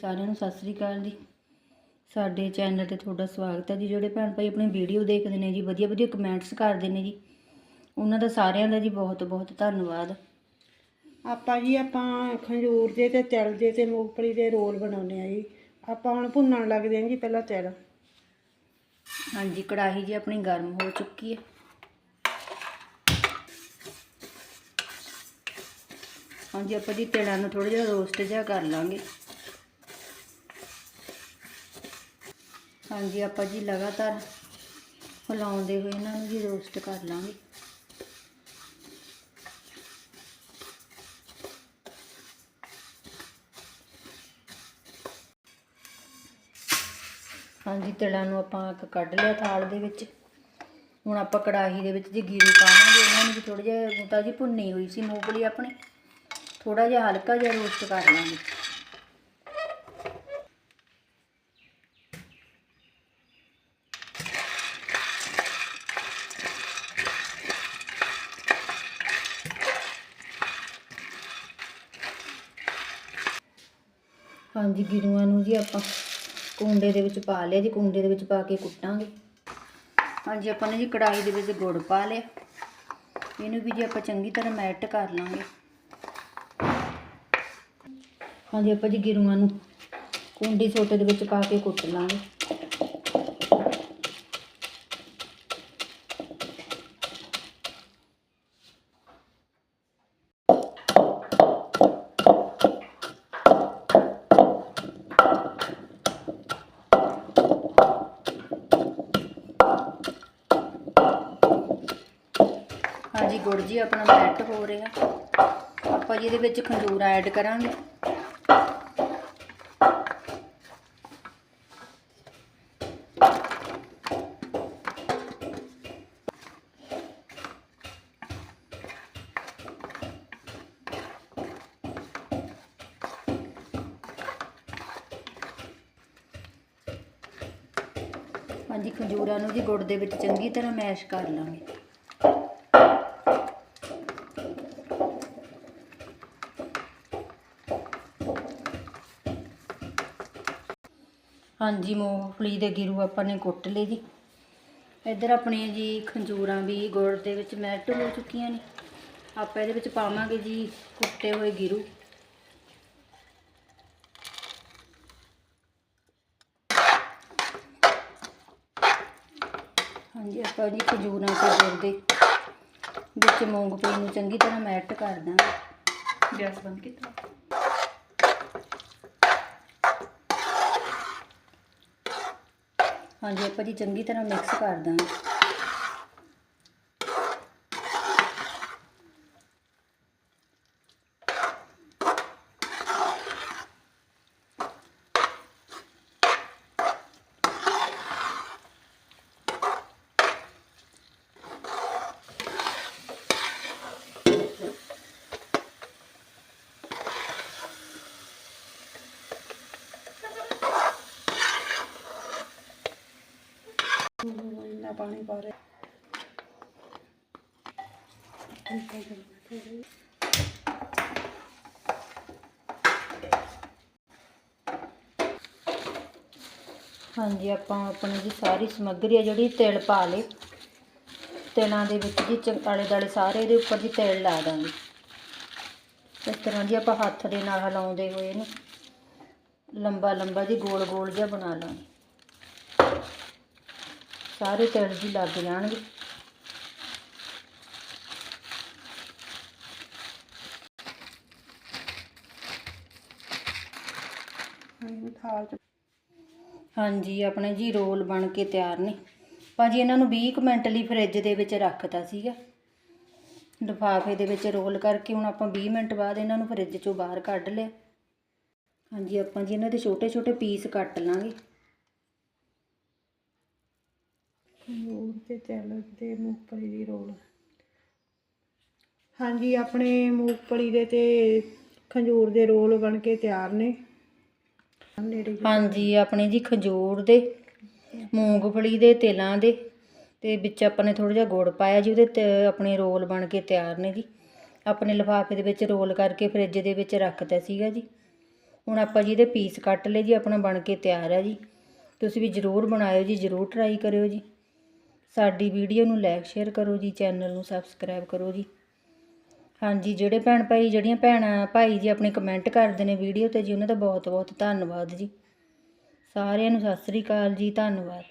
ਸਾਰਿਆਂ ਨੂੰ ਸਤਿ ਸ੍ਰੀ ਅਕਾਲ ਜੀ। ਸਾਡੇ ਚੈਨਲ ਤੇ ਤੁਹਾਡਾ ਸਵਾਗਤ ਹੈ ਜੀ। ਜਿਹੜੇ ਭੈਣ ਭਾਈ ਆਪਣੀ ਵੀਡੀਓ ਦੇਖਦੇ ਨੇ ਜੀ ਵਧੀਆ ਵਧੀਆ ਕਮੈਂਟਸ ਕਰਦੇ ਨੇ ਜੀ ਉਹਨਾਂ ਦਾ ਸਾਰਿਆਂ ਦਾ ਜੀ ਬਹੁਤ ਬਹੁਤ ਧੰਨਵਾਦ। ਆਪਾਂ ਜੀ ਆਪਾਂ ਖੰਜੂਰ ਦੇ ਤੇ ਤਿਲ ਦੇ ਤੇ ਮੂੰਗਫਲੀ ਦੇ ਰੋਲ ਬਣਾਉਂਦੇ ਆ ਜੀ। ਆਪਾਂ ਹੁਣ ਭੁੰਨਣ ਲੱਗਦੇ ਹਾਂ ਜੀ ਪਹਿਲਾਂ ਤਿਲ। ਹਾਂਜੀ ਕੜਾਹੀ ਜੀ ਆਪਣੀ ਗਰਮ ਹੋ ਚੁੱਕੀ ਹੈ। ਹਾਂਜੀ ਆਪਾਂ ਜੀ ਤਿਲਾਂ ਨੂੰ ਥੋੜਾ ਜਿਹਾ ਰੋਸਟ ਜਿਹਾ ਕਰ ਲਾਂਗੇ। ਹਾਂਜੀ, ਆਪਾਂ ਜੀ ਲਗਾਤਾਰ ਹਿਲਾਉਂਦੇ ਹੋਏ ਇਹਨਾਂ ਨੂੰ ਜੀ ਰੋਸਟ ਕਰ ਲਾਂਗੇ। ਹਾਂਜੀ, ਤਿਲਾਂ ਨੂੰ ਆਪਾਂ ਇੱਕ ਕੱਢ ਲਿਆ ਥਾਲ ਦੇ ਵਿੱਚ। ਹੁਣ ਆਪਾਂ ਕੜਾਹੀ ਦੇ ਵਿੱਚ ਜੀ ਗੀਰੂ ਪਾਵਾਂਗੇ। ਇਹਨਾਂ ਨੂੰ ਵੀ ਥੋੜਾ ਜਿਹਾ ਗੁੱਤਾ ਜੀ ਭੁੰਨੀ ਹੋਈ ਸੀ ਮੂੰਗਫਲੀ ਆਪਣੀ। ਥੋੜਾ ਜਿਹਾ ਹਲਕਾ ਜਿਹਾ ਰੋਸਟ ਕਰ ਲਾਂਗੇ। ਹਾਂਜੀ, ਗਿਰੂਆਂ ਨੂੰ ਜੀ ਆਪਾਂ ਕੁੰਡੇ ਦੇ ਵਿੱਚ ਪਾ ਲਿਆ ਜੀ, ਕੁੰਡੇ ਦੇ ਵਿੱਚ ਪਾ ਕੇ ਕੁੱਟਾਂਗੇ। ਹਾਂਜੀ, ਆਪਾਂ ਨੇ ਜੀ ਕੜਾਹੀ ਦੇ ਵਿੱਚ ਗੁੜ ਪਾ ਲਿਆ। ਇਹਨੂੰ ਵੀ ਜੀ ਆਪਾਂ ਚੰਗੀ ਤਰ੍ਹਾਂ ਮੈਲਟ ਕਰ ਲਾਂਗੇ। ਹਾਂਜੀ, ਆਪਾਂ ਜੀ ਗਿਰੂਆਂ ਨੂੰ ਕੁੰਡੀ ਸੋਟੇ ਦੇ ਵਿੱਚ ਪਾ ਕੇ ਕੁੱਟ ਲਾਂਗੇ। ਹਾਂਜੀ, ਗੁੜ ਜੀ, ਆਪਣਾ ਮੈਲਟ ਹੋ ਰਿਹਾ। ਆਪਾਂ ਜੀ ਇਹਦੇ ਵਿੱਚ ਖੰਜੂਰ ਐਡ ਕਰਾਂਗੇ। ਹਾਂਜੀ, ਖੰਜੂਰਾਂ ਨੂੰ ਜੀ ਗੁੜ ਦੇ ਵਿੱਚ ਚੰਗੀ ਤਰ੍ਹਾਂ ਮੈਸ਼ ਕਰ ਲਾਂਗੇ। ਹਾਂਜੀ, ਮੂੰਗਫਲੀ ਦੇ ਗਿਰੂ ਆਪਾਂ ਨੇ ਕੁੱਟ ਲਏ ਜੀ। ਇੱਧਰ ਆਪਣੀਆਂ ਜੀ ਖੰਜੂਰਾਂ ਵੀ ਗੁੜ ਦੇ ਵਿੱਚ ਮੈਲਟ ਹੋ ਚੁੱਕੀਆਂ ਨੇ। ਆਪਾਂ ਇਹਦੇ ਵਿੱਚ ਪਾਵਾਂਗੇ ਜੀ ਕੁੱਟੇ ਹੋਏ ਗਿਰੂ। ਹਾਂਜੀ, ਆਪਾਂ ਜੀ ਖਜੂਰਾਂ ਤੇ ਗੁੜ ਦੇ ਵਿੱਚ ਮੂੰਗਫਲੀ ਨੂੰ ਚੰਗੀ ਤਰ੍ਹਾਂ ਮੈਲਟ ਕਰ ਦਾਂਗੇ। ਗੈਸ ਬੰਦ ਕੀਤਾ। ਹਾਂਜੀ ਆਪਾਂ ਜੀ ਚੰਗੀ ਤਰ੍ਹਾਂ ਮਿਕਸ ਕਰ ਦਾਂਗੇ। ਪਾਣੀ ਪਾ ਰਹੇ। ਹਾਂਜੀ, ਆਪਾਂ ਆਪਣੀ ਜੀ ਸਾਰੀ ਸਮੱਗਰੀ ਆ ਜਿਹੜੀ ਤਿਲ ਪਾ ਲੇ ਤਿਲਾਂ ਦੇ ਵਿੱਚ ਜੀ ਚੰ- ਆਲੇ ਦੁਆਲੇ ਸਾਰੇ ਇਹਦੇ ਉੱਪਰ ਜੀ ਤਿਲ ਲਾ ਦਾਂਗੇ। ਇਸ ਤਰ੍ਹਾਂ ਜੀ ਆਪਾਂ ਹੱਥ ਦੇ ਨਾਲ ਹਿਲਾਉਂਦੇ ਹੋਏ ਇਹਨੂੰ ਲੰਬਾ ਲੰਬਾ ਜੀ ਗੋਲ ਗੋਲ ਜਿਹਾ ਬਣਾ ਲਾਂਗੇ। ਸਾਰੇ ਤਿਲ ਜੀ ਲੱਗ ਜਾਣਗੇ। ਹਾਂਜੀ, ਆਪਣੇ ਜੀ ਰੋਲ ਬਣ ਕੇ ਤਿਆਰ ਨੇ। ਭਾਜੀ, ਇਹਨਾਂ ਨੂੰ 20 ਕੁ ਮਿੰਟ ਲਈ ਫਰਿੱਜ ਦੇ ਵਿੱਚ ਰੱਖਤਾ ਸੀਗਾ। ਲਿਫਾਫੇ ਦੇ ਵਿੱਚ ਰੋਲ ਕਰਕੇ ਹੁਣ ਆਪਾਂ 20 ਮਿੰਟ ਬਾਅਦ ਇਹਨਾਂ ਨੂੰ ਫਰਿੱਜ ਚੋਂ ਬਾਹਰ ਕੱਢ ਲਿਆ। ਹਾਂਜੀ, ਆਪਾਂ ਜੀ ਇਹਨਾਂ ਦੇ ਛੋਟੇ ਛੋਟੇ ਪੀਸ ਕੱਟ ਲਾਂਗੇ। ਖੰਜੂਰ ਤੇ ਤਿਲ ਤੇ ਮੂੰਗਫਲੀ ਦੀ ਰੋਲ। ਹਾਂਜੀ, ਆਪਣੇ ਮੂੰਗਫਲੀ ਦੇ ਤੇ ਖੰਜੂਰ ਦੇ ਰੋਲ ਬਣ ਕੇ ਤਿਆਰ ਨੇ। ਨੇੜੇ ਜਿਹੇ ਹਾਂਜੀ, ਆਪਣੇ ਜੀ ਖਜੂਰ ਦੇ, ਮੂੰਗਫਲੀ ਦੇ, ਤਿਲਾਂ ਦੇ, ਤੇ ਵਿੱਚ ਆਪਾਂ ਨੇ ਥੋੜਾ ਜਿਹਾ ਗੁੜ ਪਾਇਆ ਜੀ, ਉਹਦੇ ਤੇ ਆਪਣੇ ਰੋਲ ਬਣ ਕੇ ਤਿਆਰ ਨੇ ਜੀ। ਆਪਣੇ ਲਿਫਾਫੇ ਦੇ ਵਿੱਚ ਰੋਲ ਕਰਕੇ ਫਰਿੱਜ ਦੇ ਵਿੱਚ ਰੱਖਤਾ ਸੀਗਾ ਜੀ। ਹੁਣ ਆਪਾਂ ਜੀ ਇਹਦੇ ਪੀਸ ਕੱਟ ਲਏ ਜੀ, ਆਪਣਾ ਬਣ ਕੇ ਤਿਆਰ ਹੈ ਜੀ। ਤੁਸੀਂ ਵੀ ਜ਼ਰੂਰ ਬਣਾਇਓ ਜੀ, ਜ਼ਰੂਰ ਟਰਾਈ ਕਰਿਓ ਜੀ। ਸਾਡੀ ਵੀਡੀਓ ਨੂੰ ਲਾਈਕ, ਸ਼ੇਅਰ ਕਰੋ ਜੀ, ਚੈਨਲ ਨੂੰ ਸਬਸਕ੍ਰਾਈਬ ਕਰੋ ਜੀ। ਹਾਂਜੀ, ਜਿਹੜੇ ਭੈਣ ਭਾਈ, ਜਿਹੜੀਆਂ ਭੈਣਾਂ, ਭਾਈ ਜੀ ਆਪਣੇ ਕਮੈਂਟ ਕਰਦੇ ਨੇ ਵੀਡੀਓ ਤੇ ਜੀ, ਉਹਨਾਂ ਦਾ ਬਹੁਤ ਬਹੁਤ ਧੰਨਵਾਦ ਜੀ। ਸਾਰਿਆਂ ਨੂੰ ਸਤਿ ਸ੍ਰੀ ਅਕਾਲ ਜੀ, ਧੰਨਵਾਦ।